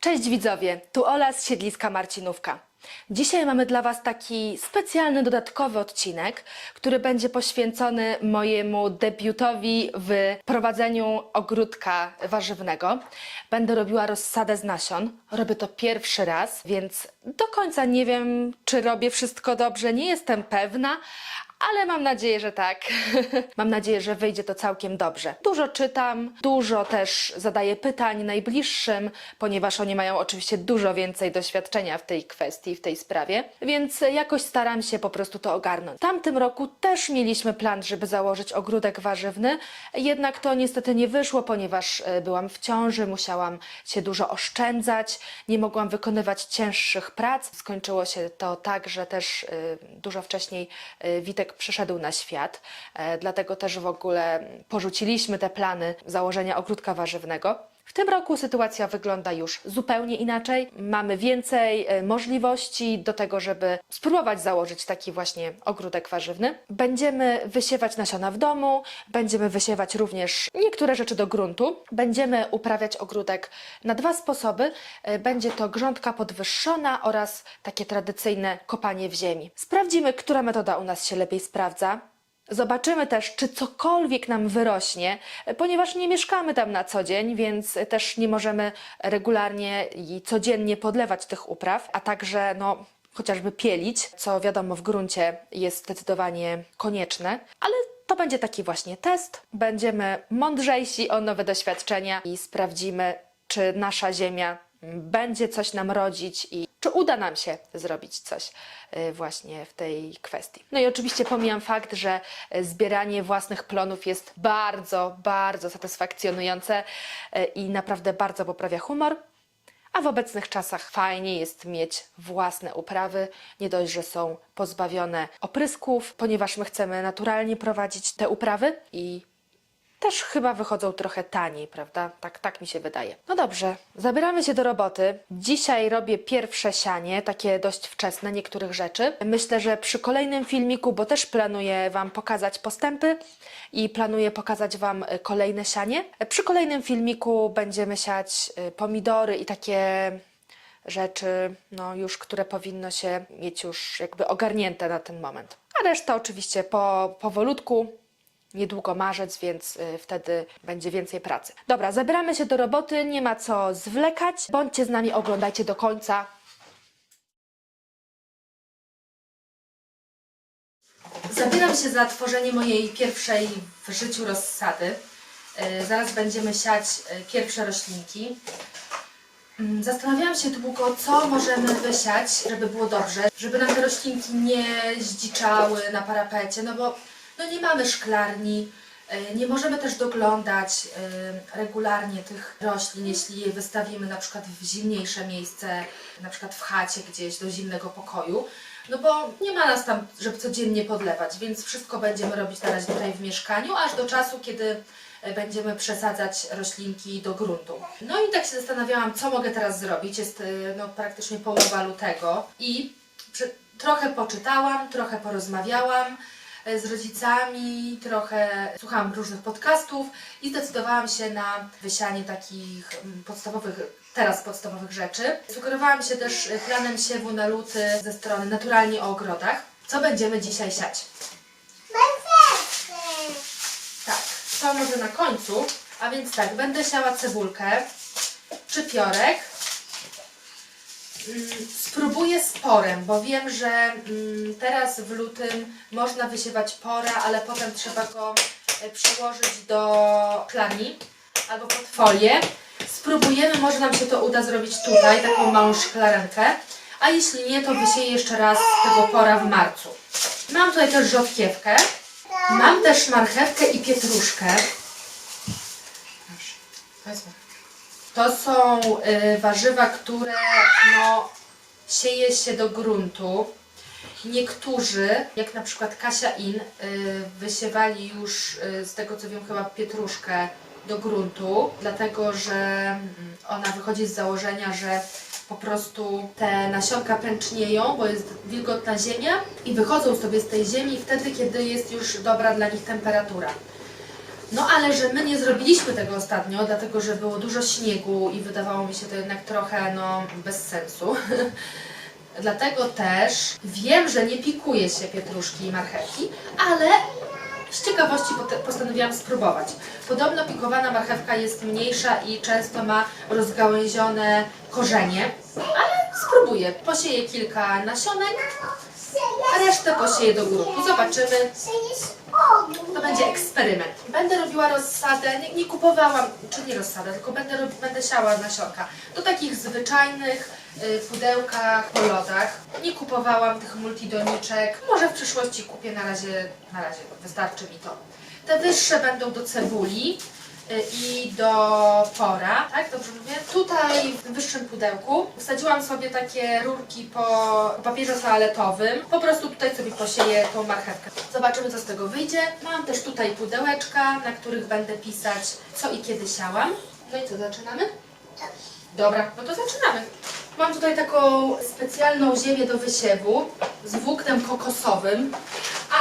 Cześć widzowie, tu Ola z siedliska Marcinówka. Dzisiaj mamy dla Was taki specjalny, dodatkowy odcinek, który będzie poświęcony mojemu debiutowi w prowadzeniu ogródka warzywnego. Będę robiła rozsadę z nasion. Robię to pierwszy raz, więc do końca nie wiem, czy robię wszystko dobrze, nie jestem pewna, ale mam nadzieję, że tak. mam nadzieję, że wyjdzie to całkiem dobrze. Dużo czytam, dużo też zadaję pytań najbliższym, ponieważ oni mają oczywiście dużo więcej doświadczenia w tej kwestii, w tej sprawie, więc jakoś staram się po prostu to ogarnąć. W tamtym roku też mieliśmy plan, żeby założyć ogródek warzywny, jednak to niestety nie wyszło, ponieważ e, byłam w ciąży, musiałam się dużo oszczędzać, nie mogłam wykonywać cięższych prac. Skończyło się to tak, że też e, dużo wcześniej e, Witek przyszedł na świat, e, dlatego też w ogóle porzuciliśmy te plany założenia ogródka warzywnego. W tym roku sytuacja wygląda już zupełnie inaczej. Mamy więcej e, możliwości do tego, żeby spróbować założyć taki właśnie ogródek warzywny. Będziemy wysiewać nasiona w domu, będziemy wysiewać również niektóre rzeczy do gruntu. Będziemy uprawiać ogródek na dwa sposoby. E, Będzie to grządka podwyższona oraz takie tradycyjne kopanie w ziemi. Sprawdzimy, która metoda u nas się lepiej sprawdza. Zobaczymy też, czy cokolwiek nam wyrośnie, ponieważ nie mieszkamy tam na co dzień, więc też nie możemy regularnie i codziennie podlewać tych upraw, a także no, chociażby pielić, co wiadomo w gruncie jest zdecydowanie konieczne, ale to będzie taki właśnie test. Będziemy mądrzejsi o nowe doświadczenia i sprawdzimy, czy nasza ziemia będzie coś nam rodzić i czy uda nam się zrobić coś y, właśnie w tej kwestii. No i oczywiście pomijam fakt, że y, zbieranie własnych plonów jest bardzo, bardzo satysfakcjonujące y, i naprawdę bardzo poprawia humor. A w obecnych czasach fajnie jest mieć własne uprawy, nie dość, że są pozbawione oprysków, ponieważ my chcemy naturalnie prowadzić te uprawy i też chyba wychodzą trochę taniej, prawda? Tak, tak mi się wydaje. No dobrze, zabieramy się do roboty. Dzisiaj robię pierwsze sianie, takie dość wczesne niektórych rzeczy. Myślę, że przy kolejnym filmiku, bo też planuję Wam pokazać postępy i planuję pokazać Wam y, kolejne sianie. Przy kolejnym filmiku będziemy siać y, pomidory i takie rzeczy, no już, które powinno się mieć już jakby ogarnięte na ten moment. A reszta oczywiście po, powolutku, niedługo marzec, więc y, wtedy będzie więcej pracy. Dobra, zabieramy się do roboty, nie ma co zwlekać. Bądźcie z nami, oglądajcie do końca. Zabieram się za tworzenie mojej pierwszej w życiu rozsady. Y, Zaraz będziemy siać y, pierwsze roślinki. Mm, Zastanawiałam się długo, co możemy wysiać, żeby było dobrze, żeby nam te roślinki nie zdziczały na parapecie, no bo no nie mamy szklarni, y, nie możemy też doglądać y, regularnie tych roślin, jeśli je wystawimy na przykład w zimniejsze miejsce, na przykład w chacie gdzieś do zimnego pokoju, no bo nie ma nas tam, żeby codziennie podlewać, więc wszystko będziemy robić na razie tutaj w mieszkaniu, aż do czasu, kiedy y, będziemy przesadzać roślinki do gruntu. No i tak się zastanawiałam, co mogę teraz zrobić. Jest no, praktycznie połowa lutego i trochę poczytałam, trochę porozmawiałam e, z rodzicami, trochę słuchałam różnych podcastów i zdecydowałam się na wysianie takich mm, podstawowych, teraz podstawowych rzeczy. Sugerowałam się też e, planem siewu na luty ze strony Naturalnie o ogrodach. Co będziemy dzisiaj siać? Tak, to może na końcu, a więc tak, będę siała cebulkę, czypiorek. Spróbuję z porem, bo wiem, że mm, teraz w lutym można wysiewać pora, ale potem trzeba go e, przyłożyć do szklarni albo pod folię. Spróbujemy, może nam się to uda zrobić tutaj, taką małą szklarenkę. A jeśli nie, to wysieję jeszcze raz tego pora w marcu. Mam tutaj też rzodkiewkę. Mam też marchewkę i pietruszkę. Proszę, wezmę. To są y, warzywa, które no, sieje się do gruntu. Niektórzy, jak na przykład Kasia In, y, wysiewali już y, z tego co wiem chyba pietruszkę do gruntu, dlatego że mm, ona wychodzi z założenia, że po prostu te nasionka pęcznieją, bo jest wilgotna ziemia i wychodzą sobie z tej ziemi wtedy, kiedy jest już dobra dla nich temperatura. No ale że my nie zrobiliśmy tego ostatnio, dlatego że było dużo śniegu i wydawało mi się to jednak trochę no bez sensu. Dlatego też wiem, że nie pikuje się pietruszki i marchewki, ale z ciekawości postanowiłam spróbować. Podobno pikowana marchewka jest mniejsza i często ma rozgałęzione korzenie, ale spróbuję. Posieję kilka nasionek, a resztę posieję do grupu. Zobaczymy. To będzie eksperyment. Będę robiła rozsadę, nie, nie kupowałam, czy nie rozsadę, tylko będę, będę siała nasionka do takich zwyczajnych y, pudełkach po lodach. Nie kupowałam tych multidoniczek. Może w przyszłości kupię, na razie, na razie wystarczy mi to. Te wyższe będą do cebuli i do pora, tak? Dobrze mówię? Tutaj w wyższym pudełku wsadziłam sobie takie rurki po papierze toaletowym. Po prostu tutaj sobie posieję tą marchewkę. Zobaczymy, co z tego wyjdzie. Mam też tutaj pudełeczka, na których będę pisać, co i kiedy siałam. No i co, zaczynamy? Dobra, no to zaczynamy. Mam tutaj taką specjalną ziemię do wysiewu z włóknem kokosowym.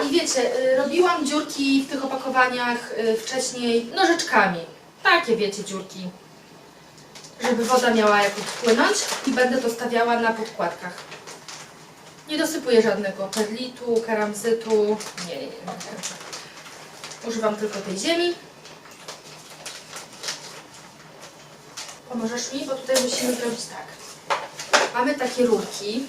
I wiecie, y, robiłam dziurki w tych opakowaniach y, wcześniej nożyczkami. Takie wiecie, dziurki. Żeby woda miała jak odpłynąć i będę to stawiała na podkładkach. Nie dosypuję żadnego perlitu, keramzytu. Nie, nie, nie. Używam tylko tej ziemi. Pomożesz mi, bo tutaj musimy zrobić tak. Mamy takie rurki.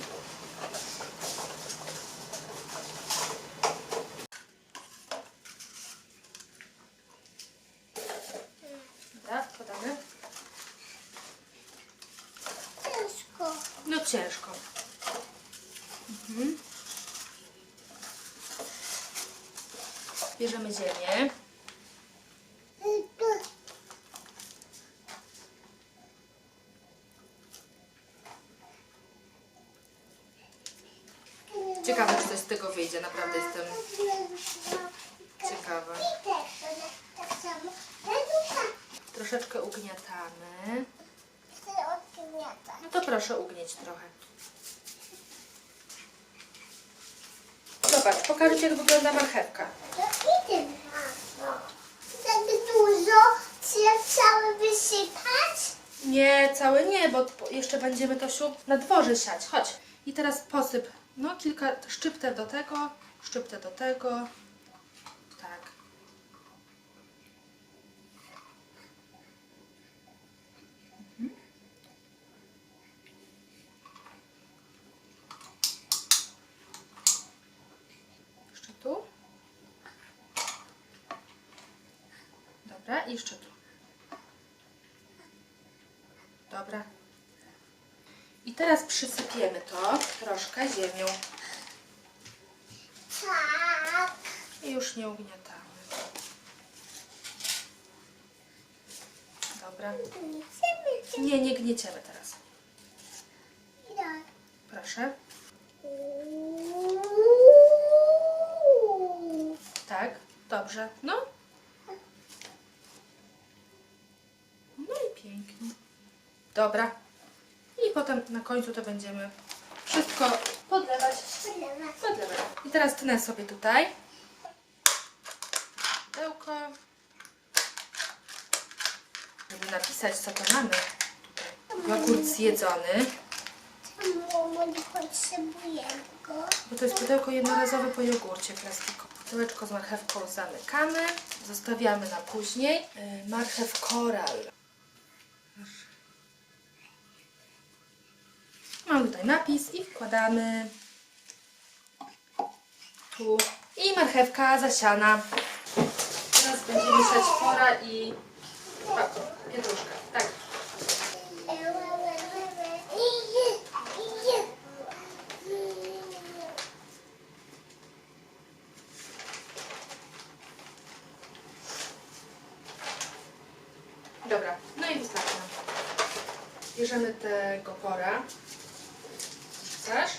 Dobra, wkładamy. Ciężko. No ciężko. Mhm. Bierzemy ziemię. Ciekawe, czy coś z tego wyjdzie. Naprawdę jestem ciekawa. Troszeczkę ugniatamy. No to proszę ugnieć trochę. Zobacz, pokażę Ci, jak wygląda marchewka. Tak dużo czy cały wysypać? Nie, całe nie, bo jeszcze będziemy to na dworze siać. Chodź. I teraz posyp, no kilka, szczyptę do tego, szczyptę do tego. Tak. Mhm. Jeszcze tu. Dobra, i jeszcze tu. Dobra. Teraz przysypiemy to troszkę ziemią Tak. i już nie ugniatamy. Dobra. Nie Nie, nie gnieciemy teraz. Proszę. Tak, dobrze. No. No i pięknie. Dobra. Potem na końcu to będziemy wszystko podlewać. Podlewać. I teraz tnę sobie tutaj. Pudełko. Żeby napisać, co to mamy. Jogurt zjedzony. Mamo, go. Bo to jest pudełko jednorazowe po jogurcie plastikowe. Pudełeczko z marchewką zamykamy. Zostawiamy na później. Yy, Marchew koral. Mam tutaj napis i wkładamy tu. I marchewka zasiana. Teraz będziemy siać pora i a, pietruszkę. Tak. Dobra, no i wystarczy. Bierzemy tego pora. Chcesz?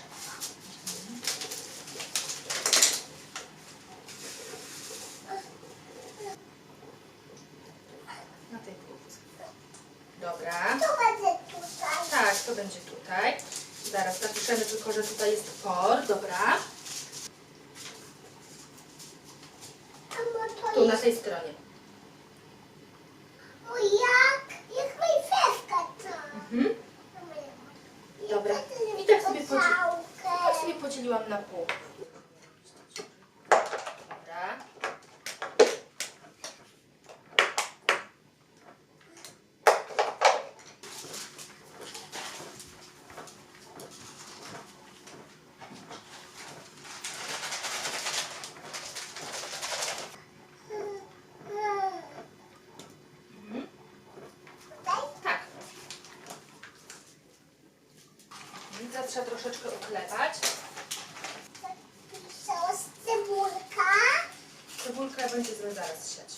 Na tej półce. Dobra. To będzie tutaj. Tak, to będzie tutaj. Zaraz napiszemy tylko, że tutaj jest por. Dobra. Tu na tej stronie. podzieliłam. Podzieliłam na pół. Trzeba troszeczkę uklepać. Cała cebulka. Cebulkę będzie zaraz siać.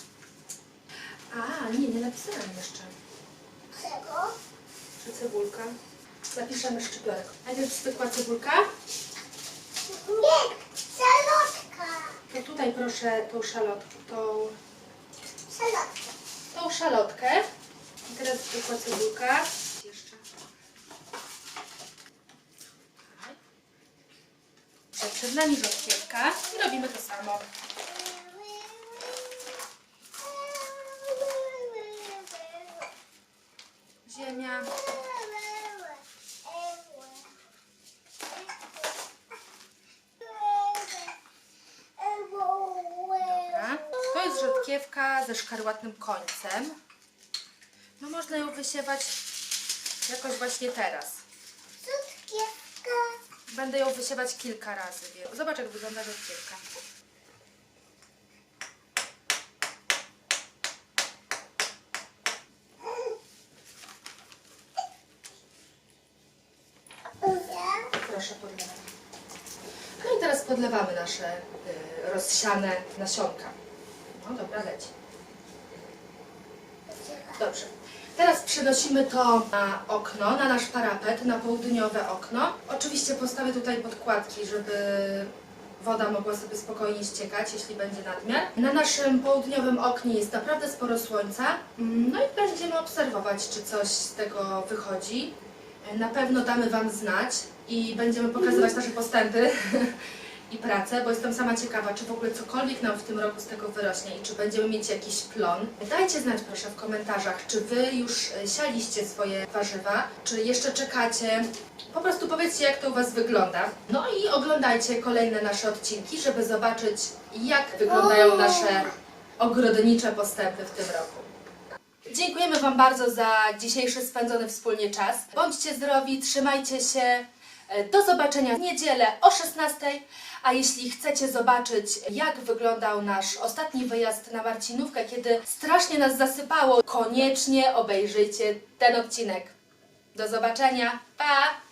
A, nie, nie napisałam jeszcze. Czego? Że cebulka. Zapiszemy szczypiorek. Najpierw zwykła cebulka. Nie, szalotka. To tutaj proszę tą szalotkę, tą, Szalotka. tą szalotkę. I teraz zwykła cebulka. Jeszcze. Tutaj. Tak, Przed nami rzodkiewka i robimy to samo. Ziemia. To jest rzodkiewka ze szkarłatnym końcem. No można ją wysiewać jakoś właśnie teraz. Cukierka. Będę ją wysiewać kilka razy. Zobacz jak wygląda rzodkiewka. Proszę podlewać. No i teraz podlewamy nasze y, rozsiane nasionka. No dobra, leci. Dobrze. Teraz przenosimy to na okno, na nasz parapet, na południowe okno. Oczywiście postawię tutaj podkładki, żeby woda mogła sobie spokojnie ściekać, jeśli będzie nadmiar. Na naszym południowym oknie jest naprawdę sporo słońca. No i będziemy obserwować, czy coś z tego wychodzi. Na pewno damy Wam znać i będziemy pokazywać nasze postępy i pracę, bo jestem sama ciekawa, czy w ogóle cokolwiek nam w tym roku z tego wyrośnie i czy będziemy mieć jakiś plon. Dajcie znać proszę w komentarzach, czy Wy już e, sialiście swoje warzywa, czy jeszcze czekacie. Po prostu powiedzcie, jak to u Was wygląda. No i oglądajcie kolejne nasze odcinki, żeby zobaczyć, jak wyglądają nasze ogrodnicze postępy w tym roku. Dziękujemy Wam bardzo za dzisiejszy spędzony wspólnie czas. Bądźcie zdrowi, trzymajcie się. E, Do zobaczenia w niedzielę o 16. A jeśli chcecie zobaczyć, jak wyglądał nasz ostatni wyjazd na Marcinówkę, kiedy strasznie nas zasypało, koniecznie obejrzyjcie ten odcinek. Do zobaczenia. Pa!